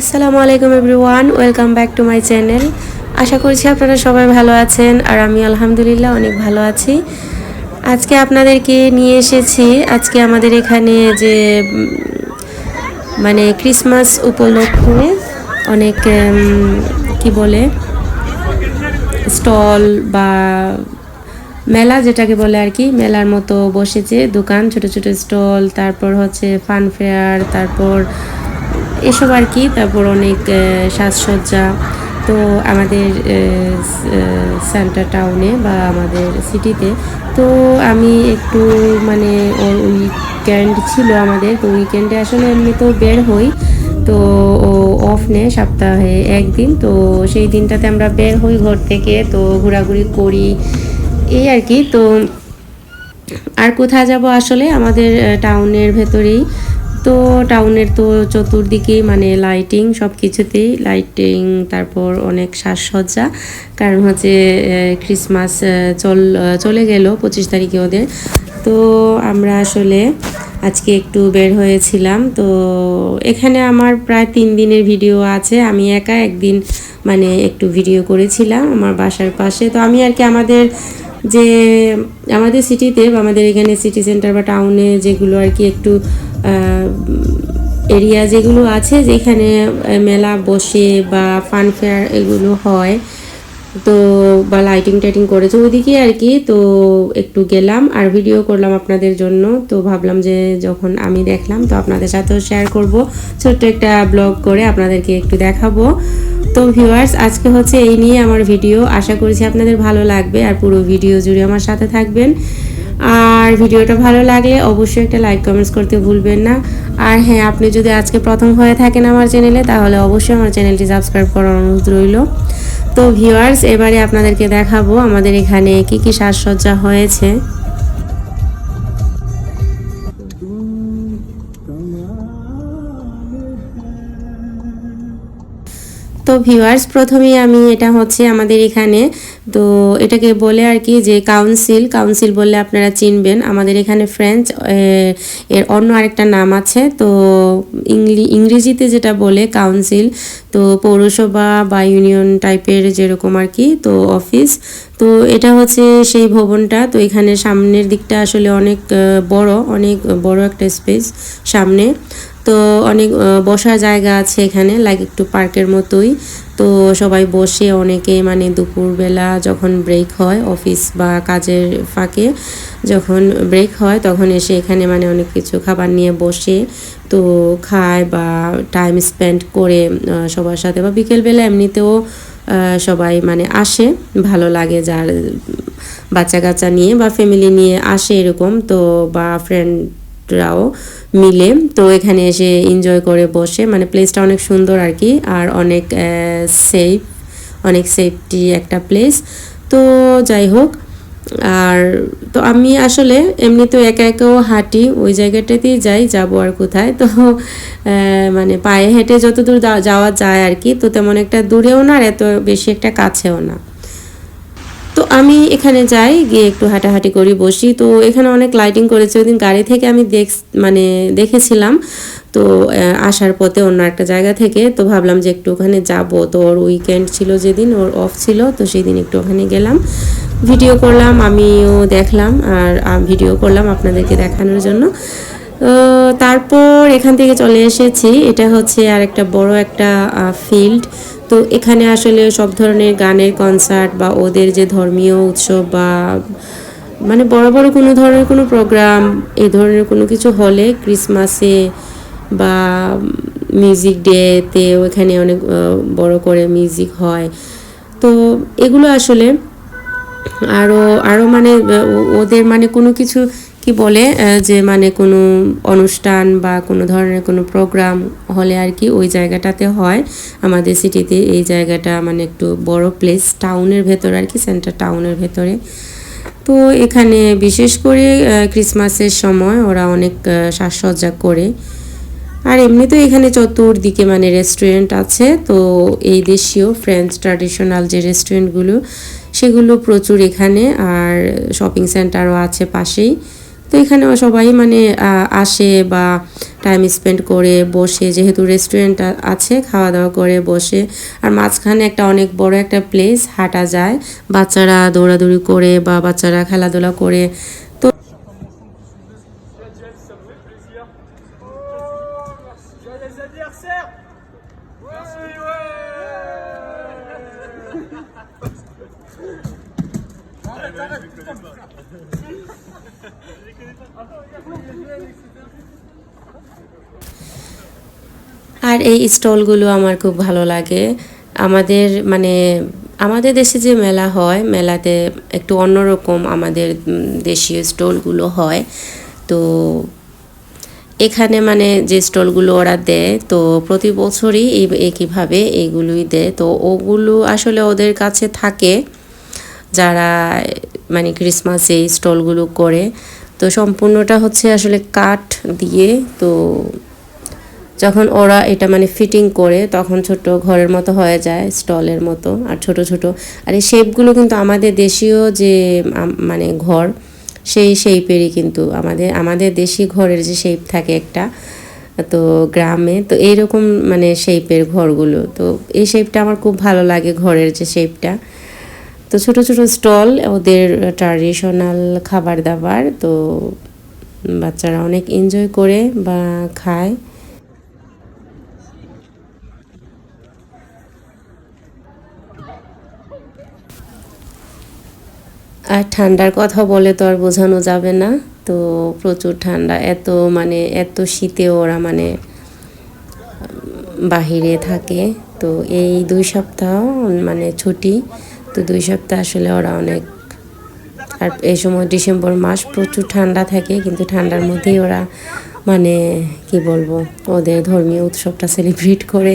আসসালামু আলাইকুম everyone, welcome back to my channel. আশা করছি আপনারা সবাই ভালো আছেন আর আমি আলহামদুলিল্লাহ অনেক ভালো আছি। আজকে আপনাদেরকে নিয়ে এসেছি, আজকে আমাদের এখানে যে মানে ক্রিসমাস উপলক্ষে অনেক কি বলে, স্টল বা মেলা যেটাকে বলে আর কি, মেলার মতো বসেছে, দোকান, ছোট ছোট স্টল, তারপর হচ্ছে ফান ফেয়ার, তারপর এসব আর কি, তারপর অনেক সাজসজ্জা। তো আমাদের সেন্টার টাউনে বা আমাদের সিটিতে তো আমি একটু মানে ওর উইকেন্ড ছিল আমাদের, তো উইকেন্ডে আসলে এমনি তো বের হই। তো ও অফ নেয় সপ্তাহে একদিন, তো সেই দিনটাতে আমরা বের হই ঘর থেকে, তো ঘোরাঘুরি করি, এই আর কি। তো আর কোথায় যাব আসলে আমাদের টাউনের ভেতরেই? তো টাউনের তো চতুর্দিকেই মানে লাইটিং সব কিছুতেই লাইটিং তারপর অনেক সাজসজ্জা। কারণ হচ্ছে ক্রিসমাস চল চলে গেল পঁচিশ তারিখে ওদের। তো আমরা আসলে আজকে একটু বের হয়েছিলাম। তো এখানে আমার প্রায় তিন দিনের ভিডিও আছে। আমি একা একদিন মানে একটু ভিডিও করেছিলাম আমার বাসার পাশে। তো আমি আর কি আমাদের যে আমাদের সিটিতে বা আমাদের এখানে সিটি সেন্টার বা টাউনে যেগুলো আর কি একটু এরিয়া যেগুলো আছে যেখানে মেলা বসে বা ফান ফেয়ার এগুলো হয়, তো বা লাইটিং টাইটিং করেছে ওইদিকে আর কি, তো একটু গেলাম আর ভিডিও করলাম আপনাদের জন্য। তো ভাবলাম যে যখন আমি দেখলাম, তো আপনাদের সাথেও শেয়ার করব। ছোট্ট একটা ব্লগ করে আপনাদেরকে একটু দেখাবো। তো ভিউয়ার্স আজকে হচ্ছে এই নিয়ে আমার ভিডিও আশা করছি আপনাদের ভালো লাগবে আর পুরো ভিডিও জুড়ে আমার সাথে থাকবেন। আর ভিডিওটা ভালো লাগলে অবশ্যই একটা লাইক কমেন্টস করতে ভুলবেন না। আর হ্যাঁ আপনি যদি আজকে প্রথম হয়ে থাকেন আমার চ্যানেলে তাহলে অবশ্যই আমার চ্যানেলটি সাবস্ক্রাইব করার অনুরোধ রইল। তো ভিউয়ার্স এবারে আপনাদেরকে দেখাবো আমাদের এখানে কি কি সাজসজ্জা হয়েছে। তো ভিউয়ার্স প্রথমেই আমি এটা হচ্ছে আমাদের এখানে। তো এটাকে বলে আর কি যে কাউন্সিল কাউন্সিল বললে আপনারা চিনবেন। আমাদের এখানে ফ্রেঞ্চ এর অন্য আরেকটা নাম আছে। তো ইংলি, ইংরেজিতে যেটা বলে কাউন্সিল তো পৌরসভা বা ইউনিয়ন টাইপের যেরকম আর কি, তো অফিস তো এটা হচ্ছে সেই ভবনটা। তো এখানে সামনের দিকটা আসলে অনেক বড় অনেক বড় একটা স্পেস সামনে। তো অনেক বসার জায়গা আছে এখানে লাইক একটু পার্কের মতোই। তো সবাই বসে অনেকে মানে দুপুরবেলা যখন ব্রেক হয় অফিস বা কাজের ফাঁকে যখন ব্রেক হয়, তখন এসে এখানে মানে অনেক কিছু খাবার নিয়ে বসে, তো খায় বা টাইম স্পেন্ড করে সবার সাথে। বা বিকেলবেলা এমনিতেও সবাই মানে আসে, ভালো লাগে যার বাচ্চা কাচ্চা নিয়ে বা ফ্যামিলি নিয়ে আসে এরকম, তো বা ফ্রেন্ডরাও মিলে। তো এখানে এসে এনজয় করে বসে। মানে প্লেসটা অনেক সুন্দর আর কি আর অনেক সেফ অনেক সেফটি একটা প্লেস তো যাই হোক, আর তো আমি আসলে এমনি তো একা একাও হাঁটি। ওই জায়গাটাতেই যাই, যাব আর কোথায়। তো মানে পায়ে হেঁটে যতদূর যাওয়া যায় আর কি তো তেমন একটা দূরেও না আর এত বেশি একটা কাছেও না। আমি এখানে যাই, গিয়ে একটু হাঁটাহাঁটি করি, বসি। তো এখানে অনেক লাইটিং করেছে। ওই দিন গাড়ি থেকে আমি দেখ মানে দেখেছিলাম। তো আসার পথে অন্য একটা জায়গা থেকে। তো ভাবলাম যে একটু ওখানে যাব। তো ওর উইকেন্ড ছিল যেদিন, ওর অফ ছিল। তো সেই দিন একটু ওখানে গেলাম। ভিডিও করলাম, আমিও দেখলাম। আর ভিডিও করলাম আপনাদেরকে দেখানোর জন্য। তারপর এখান থেকে চলে এসেছি। এটা হচ্ছে আর একটা বড় একটা ফিল্ড তো এখানে আসলে সব ধরনের গানের কনসার্ট বা ওদের যে ধর্মীয় উৎসব বা মানে বড় বড় কোনো ধরনের কোনো প্রোগ্রাম এই ধরনের কোনো কিছু হলে ক্রিসমাসে বা মিউজিক ডেতে ওখানে অনেক বড় করে মিউজিক হয়। তো এগুলো আসলে আরও আরও মানে ওদের মানে কোনো কিছু কি বলে যে মানে কোনো অনুষ্ঠান বা কোনো ধরনের কোনো প্রোগ্রাম হলে আর কি ওই জায়গাটাতে হয়। আমাদের সিটিতে এই জায়গাটা মানে একটু বড় প্লেস টাউনের ভেতর আর কি সেন্টার টাউনের ভেতরে। তো এখানে বিশেষ করে ক্রিসমাসের সময় ওরা অনেক সাজসজ্জা করে। আর এমনিতেও এখানে চতুর্দিকে মানে রেস্টুরেন্ট আছে, তো এই দেশীয় ফ্রেঞ্চ ট্র্যাডিশনাল যে রেস্টুরেন্টগুলো সেগুলো প্রচুর এখানে। আর শপিং সেন্টারও আছে পাশেই। তো এখানেও সবাই মানে আসে বা টাইম স্পেন্ড করে বসে, যেহেতু রেস্টুরেন্ট আছে খাওয়া দাওয়া করে, বসে। আর মাঝখানে একটা অনেক বড় একটা প্লেস হাঁটা যায়। বাচ্চারা দৌড়াদৌড়ি করে বা বাচ্চারা খেলাধুলা করে। তো আর এই স্টলগুলো আমার খুব ভালো লাগে। আমাদের মানে আমাদের দেশে যে মেলা হয়, মেলাতে একটু অন্যরকম আমাদের দেশীয় স্টলগুলো হয়। তো এখানে মানে যে স্টলগুলো ওরা দেয়, তো প্রতি বছরই এই একইভাবে এইগুলোই দেয়। তো ওগুলো আসলে ওদের কাছে থাকে। যারা মানে ক্রিসমাসে এই স্টলগুলো করে, তো সম্পূর্ণটা হচ্ছে আসলে কাঠ দিয়ে, তো যখন ওরা এটা মানে ফিটিং করে, তখন ছোট ঘরের মতো হয়ে যায়, স্টলের মতো, আর ছোট ছোট, আর এই শেপগুলো কিন্তু আমাদের দেশীয় যে মানে ঘর, সেই শেপেরই কিন্তু আমাদের আমাদের দেশি ঘরের যে শেপ থাকে একটা, তো গ্রামে, তো এইরকম মানে শেপের ঘরগুলো, তো এই শেপটা আমার খুব ভালো লাগে ঘরের যে শেপটা তো ছোট ছোট স্টল, ওদের ট্র্যাডিশনাল খাবার দাবার তো বাচ্চারা অনেক এনজয় করে বা খায়। আর ঠান্ডার কথা বলে তো আর বোঝানো যাবে না, তো প্রচুর ঠান্ডা। এত মানে এত শীতে ওরা মানে বাহিরে থাকে, তো এই দুই সপ্তাহ মানে ছুটি। তো দুই সপ্তাহ আসলে ওরা অনেক আর এই সময় ডিসেম্বর মাস প্রচুর ঠান্ডা থাকে, কিন্তু ঠান্ডার মধ্যেই ওরা মানে কি বলব, ওদের ধর্মীয় উৎসবটা সেলিব্রেট করে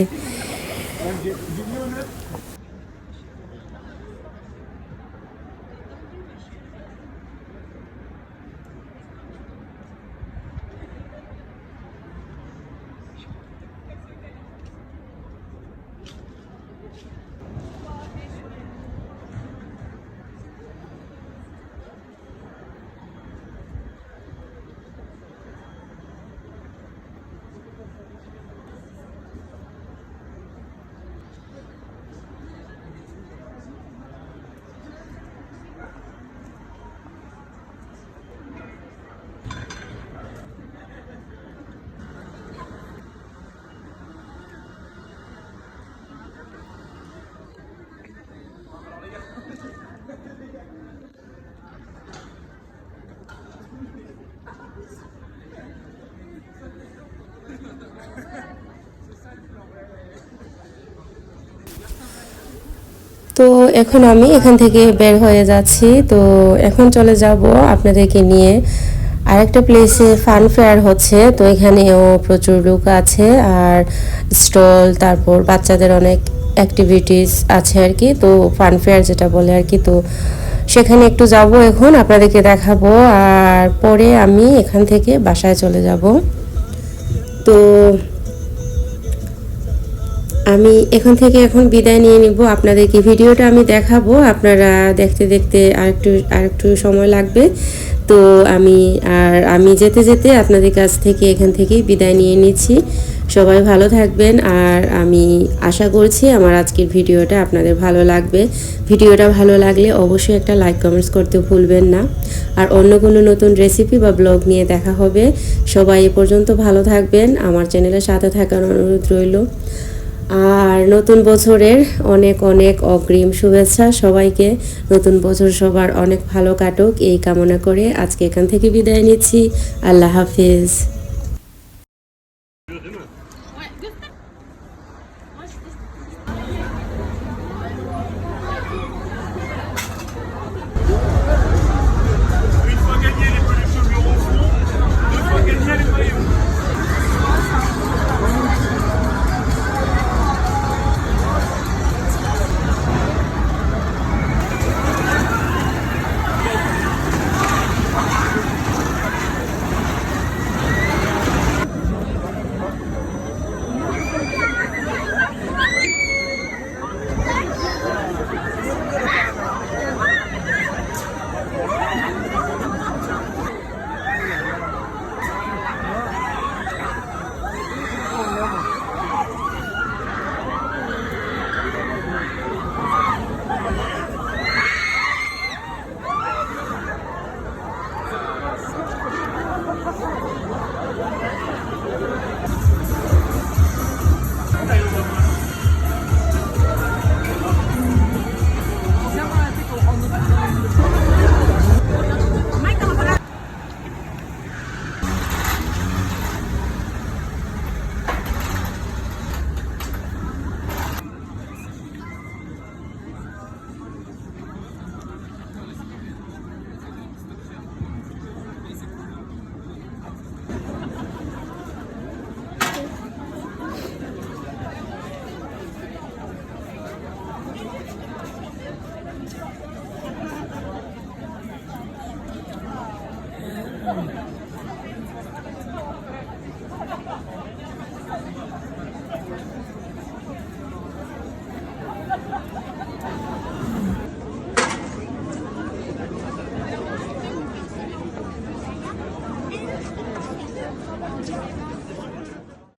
তো এখন আমি এখান থেকে বের হয়ে যাচ্ছি। তো এখন চলে যাব আপনাদেরকে নিয়ে। আরেকটা প্লেসে ফান ফেয়ার হচ্ছে। তো এখানেও প্রচুর লোক আছে আর স্টল তারপর বাচ্চাদের অনেক অ্যাক্টিভিটিস আছে আর কি। তো ফান ফেয়ার যেটা বলে আর কি। তো সেখানে একটু যাব এখন, আপনাদেরকে দেখাবো। আর পরে আমি এখান থেকে বাসায় চলে যাব। তো আমি এখান থেকে এখন বিদায় নিয়ে নিব। আপনাদেরকে ভিডিওটা আমি দেখাবো। আপনারা দেখতে দেখতে আরেকটু আরেকটু সময় লাগবে। তো আমি আর আমি যেতে যেতে আপনাদের কাছ থেকে এখান থেকেই বিদায় নিয়ে নিচ্ছি। সবাই ভালো থাকবেন। আর আমি আশা করছি আমার আজকের ভিডিওটা আপনাদের ভালো লাগবে। ভিডিওটা ভালো লাগলে অবশ্যই একটা লাইক কমেন্টস করতে ভুলবেন না। আর অন্য কোনো নতুন রেসিপি বা ব্লগ নিয়ে দেখা হবে। সবাই এ পর্যন্ত ভালো থাকবেন। আমার চ্যানেলের সাথে থাকার অনুরোধ রইল। আর নতুন বছরের অনেক অনেক অগ্রিম শুভেচ্ছা। সবাইকে নতুন বছর সবার অনেক ভালো কাটুক, এই কামনা করে আজকে এখান থেকে বিদায় নিচ্ছি। আল্লাহ হাফিজ।